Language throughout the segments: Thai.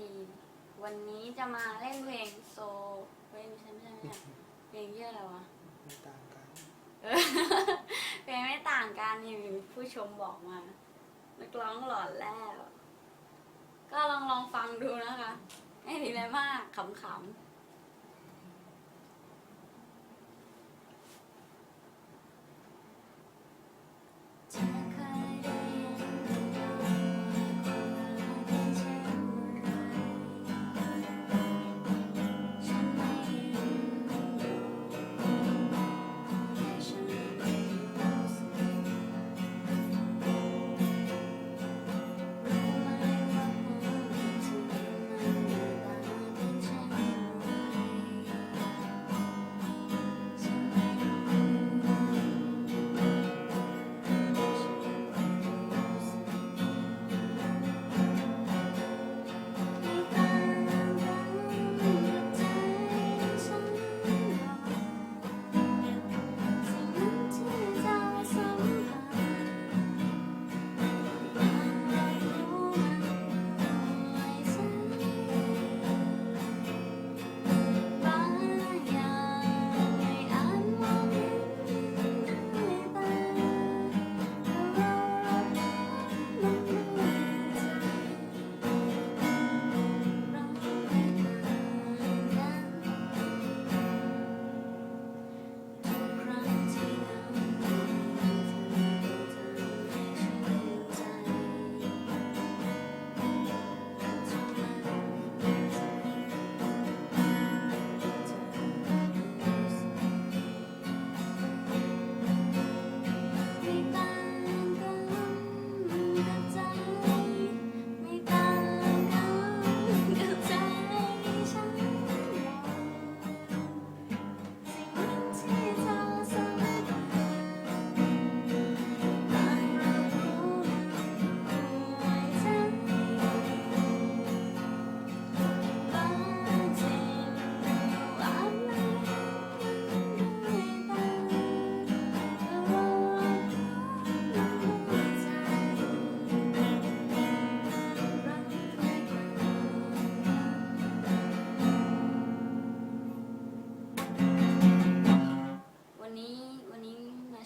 ดีวันนี้จะมาเล่นเพลงโซเฮ้ยไม่ใช่ไม่ใช่ไม่ใช่เพลงชื่ออะไรวะไม่ต่างกันเออเพลงไม่ต่างกันนี่มีผู้ชมบอกมานักร้องหลอนแล้ว ก็ลองลองฟังดูนะคะ ไม่มีอะไรมากขำๆ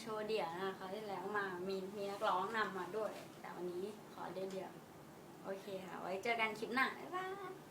ชว์เดี่ยวนะคะคราวที่แล้วมามีมีนักร้องนำมาด้วย แต่วันนี้ขอเดี่ยวๆโอเคค่ะ ไว้เจอกันคลิปหน้า บ๊ายบาย